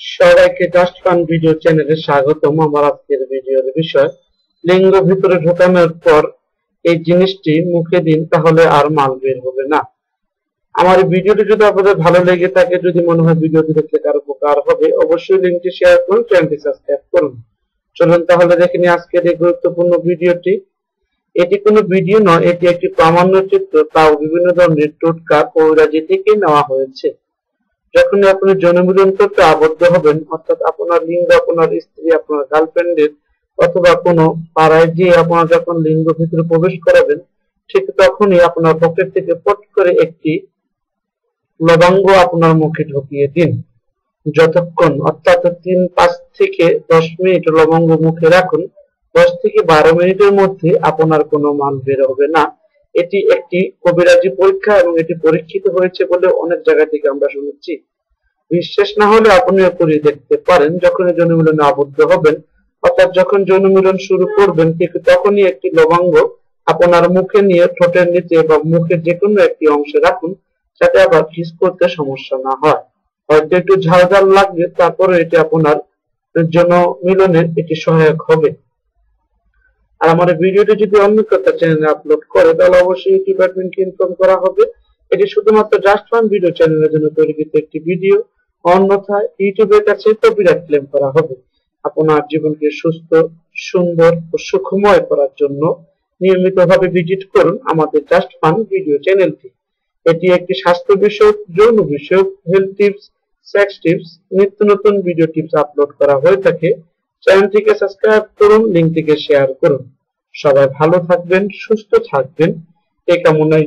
সবাইকে just fun video চ্যানেলে স্বাগতম আমার আজকের ভিডিওর বিষয়। লিঙ্গ ভিতরে ঢোকানোর পর এই জিনিসটি মুখে দিন, তাহলে আর মাল বের হবে না। আমার ভিডিওটি যদি আপনাদের ভালো লেগে থাকে, যদি মনে হয় ভিডিওটি দেখলে কারও উপকার হবে, অবশ্যই লিঙ্কটি শেয়ার করুন চ্যানেলটি সাবস্ক্রাইব করুন। চলুন তাহলে দেখে নিই আজকের এই গুরুত্বপূর্ণ ভিডিওটি এটি কোনো ভিডিও নয়, এটি একটি প্রামাণ্য চিত্র, তাও বিভিন্ন ধরনের টোটকা কবিরাজি থেকে নেওয়া হয়েছে। যখন আপনি জনমিলন করতে আবদ্ধ হবেন, অর্থাৎ আপনার লিঙ্গ, আপনার স্ত্রী, আপনার গার্লফ্রেন্ডের অথবা কোনো পাড়ায় গিয়ে আপনার যখন লিঙ্গ ভিতরে প্রবেশ করাবেন, ঠিক তখনই আপনার পকেট থেকে পট করে একটি লবঙ্গ আপনার মুখে ঢুকিয়ে দিন। যতক্ষণ, অর্থাৎ তিন, পাঁচ থেকে দশ মিনিট লবঙ্গ মুখে রাখুন, দশ থেকে বারো মিনিটের মধ্যে আপনার কোনো মাল বের হবে না। এটি একটি কবিরাজি পরীক্ষা এবং এটি পরীক্ষিত হয়েছে বলে অনেক জায়গা থেকে আমরা শুনেছি। বিশ্বাস না হলে আপনিও করে দেখতে পারেন, যখন যৌন মিলনে আবদ্ধ হবেন। অর্থাৎ যখন যৌন মিলন শুরু করবেন, ঠিক তখনই একটি লবঙ্গ আপনার মুখে নিয়ে ঠোঁটের নিচে বা মুখের যে কোনো একটি অংশে রাখুন, যাতে আবার কিস করতে সমস্যা না হয়। হয়তো একটু ঝাল ঝাল লাগবে তারপরে এটি আপনার জন্য মিলনে এটি সহায়ক হবে। আর আমার ভিডিওটি যদি অন্য একটা চ্যানেলে আপলোড করে, তাহলে অবশ্যই অ্যাডমিনকে ইনফর্ম করা হবে। এটি শুধুমাত্র জাস্ট ওয়ান ভিডিও চ্যানেলের জন্য তৈরিকৃত একটি ভিডিও অন্যথায় ইউটিউবের কাছে কপিরাইট ক্লেম করা হবে। আপনার জীবনকে সুস্থ, সুন্দর ও সুখময় করার জন্য নিয়মিতভাবে ভিজিট করুন আমাদের জাস্ট ফান ভিডিও চ্যানেলটি এটি একটি স্বাস্থ্য বিষয়ক, যৌন বিষয়ক হেলথ টিপস সেক্স টিপস নিত্য নতুন ভিডিও টিপস আপলোড করা হয়ে থাকে। চ্যানেলটিকে সাবস্ক্রাইব করুন লিঙ্কটিকে শেয়ার করুন। সবাই ভালো থাকবেন সুস্থ থাকবেন। এ কামনায়